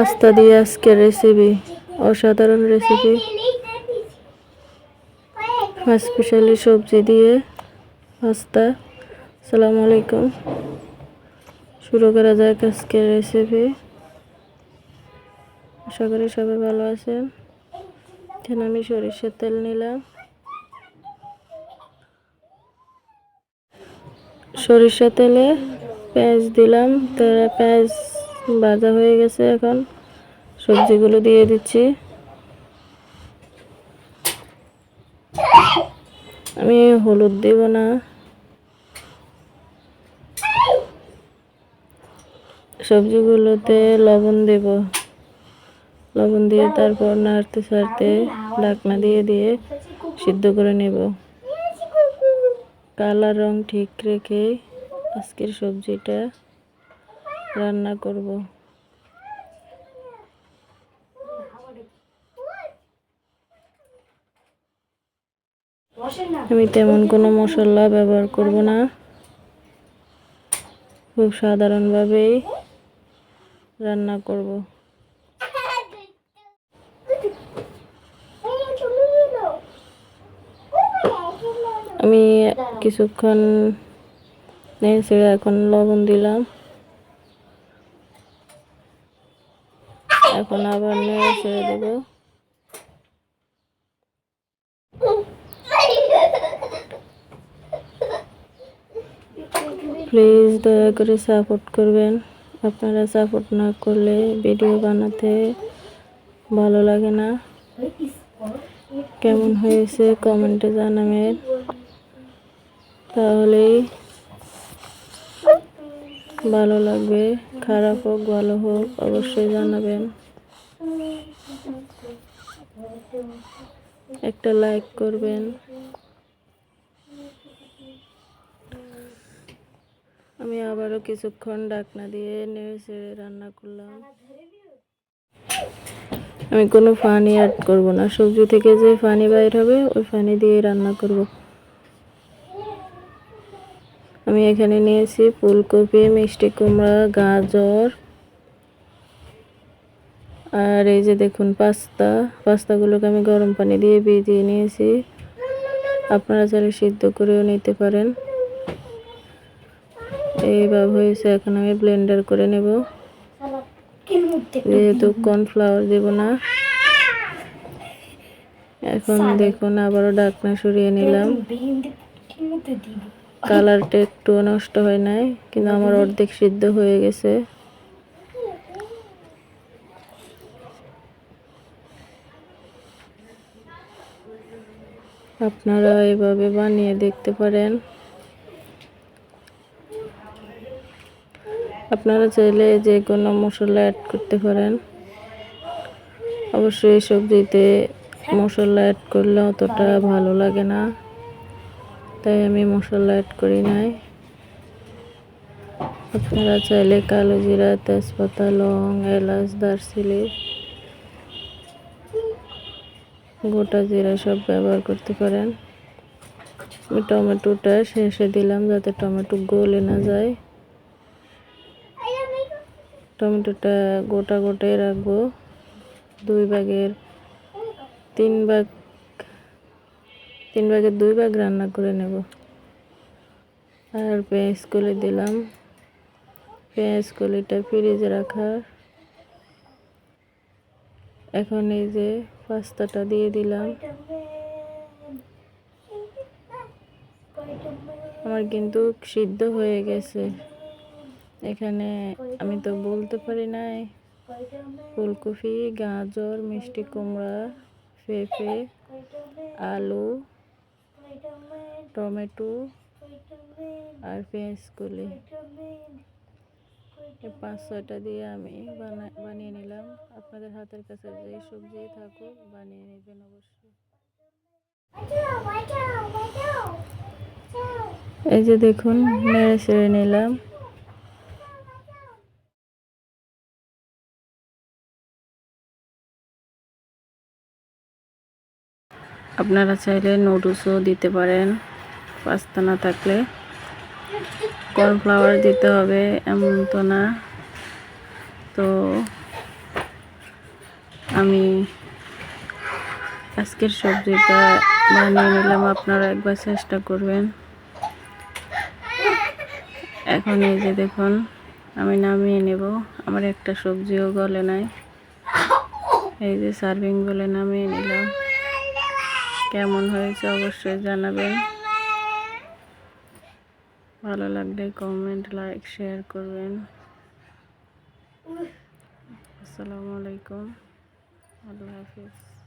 Pasta দিয়ে আজকের recipe অসাধারণ রেসিপি স্পেশালি সবজি দিয়ে পাস্তা। আসসালামু আলাইকুম। শুরু করা যাক আজকের রেসিপি আশা করি সবাই ভালো আছেন। এখানে আমি সরিষার তেল নিলাম। সরিষা তেলে পেঁয়াজ দিলাম। তো পেঁয়াজ ভাজা হয়ে গেছে এখন। সবজিগুলো দিয়ে দিচ্ছি। আমি হলুদ দিব না। সবজিগুলোতে লবণ দেব। লবণ দিয়ে তারপর নাড়তে ছাড়তে ঢাকনা দিয়ে দিয়ে সিদ্ধ করে নেব। কালার রং ঠিক রেখে আজকের সবজিটা রান্না করব। আমি তেমন কোনো মশলা ব্যবহার করব না। খুব সাধারণভাবেই রান্না করব। আমি কিছুক্ষণ এখন লবণ দিলাম। এখন আবার নেড়ে ছেড়ে দেবো। প্লিজ দয়া করে সাপোর্ট করবেন। আপনারা সাপোর্ট না করলে ভিডিও বানাতে ভালো লাগে না। কেমন হয়েছে কমেন্টে জানাবেন। তাহলেই ভালো লাগবে, খারাপ হোক, ভালো হোক, অবশ্যই জানাবেন। একটা লাইক করবেন। আমি আবারও কিছুক্ষণ ডাকনা দিয়ে নেড়ে চেড়ে রান্না করলাম। আমি কোনো পানি অ্যাড করব না। সবজি থেকে যে পানি বাইর হবে, ওই পানি দিয়ে রান্না করব। আমি এখানে নিয়েছি ফুলকপি, মিষ্টি কুমড়া, গাজর আর এই যে দেখুন পাস্তা পাস্তাগুলোকে আমি গরম পানি দিয়ে ভিজিয়ে নিয়েছি। আপনারা চাইলে সিদ্ধ করেও নিতে পারেন। এইভাবে হয়েছে এখন আমি ব্লেন্ডার করে নেব। যেহেতু কর্নফ্লাওয়ার দেব না। এখন দেখুন আবারও ডাকনা সরিয়ে নিলাম। কালারটা একটু নষ্ট হয় নাই কিন্তু আমার অর্ধেক সিদ্ধ হয়ে গেছে। আপনারা এভাবে বানিয়ে দেখতে পারেন। আপনারা চাইলে যে কোনো মশলা অ্যাড করতে পারেন। অবশ্যই সবজিতে মশলা অ্যাড করলে অতটা ভালো লাগে না। তাই আমি মশলা অ্যাড করি নাই। আপনারা চাইলে কালো জিরা, তেজপাতা, লং, এলাচ, দারচিনি গোটা জিরা সব ব্যবহার করতে পারেন। আমি টমেটোটা শেষে দিলাম যাতে টমেটো গলে না যায়। টমেটোটা গোটা গোটাই রাখব। দুই ভাগের তিন ভাগ, তিন ভাগের দুই ভাগ রান্না করে নেব। আর পেঁয়াজ কলি দিলাম। পেঁয়াজ কলিটা ফ্রিজে রাখা। এখন এই যে পাস্তাটা দিয়ে দিলাম। আমার কিন্তু সিদ্ধ হয়ে গেছে। এখানে আমি তো বলতে পারি নাই। ফুলকপি, গাজর, মিষ্টি কুমড়া, পেঁপে, আলু, টমেটো আর পেঁয়াজ কলি এই পাঁচ ছয়টা দিয়ে আমি বানা- বানিয়ে নিলাম। আপনাদের হাতের কাছে যে সবজি থাকুক, বানিয়ে নেবেন অবশ্যই। এই যে দেখুন, নেড়ে চেড়ে নিলাম। আপনারা চাইলে নুডলসও দিতে পারেন পাস্তা না থাকলে। কর্নফ্লাওয়ার দিতে হবে, এমন তো না। তো আমি আজকের সবজিটা বানিয়ে নিলাম, আপনারা একবার চেষ্টা করবেন। এখন এই যে দেখুন, আমি নামিয়ে নেব। আমার একটা সবজিও গলে নাই। এই যে সার্ভিং বলে নামিয়ে নিলাম। কেমন হয়েছে অবশ্যই জানাবেন। ভালো লাগলে কমেন্ট লাইক শেয়ার করবেন। আসসালামু আলাইকুম। আল্লাহ হাফিজ।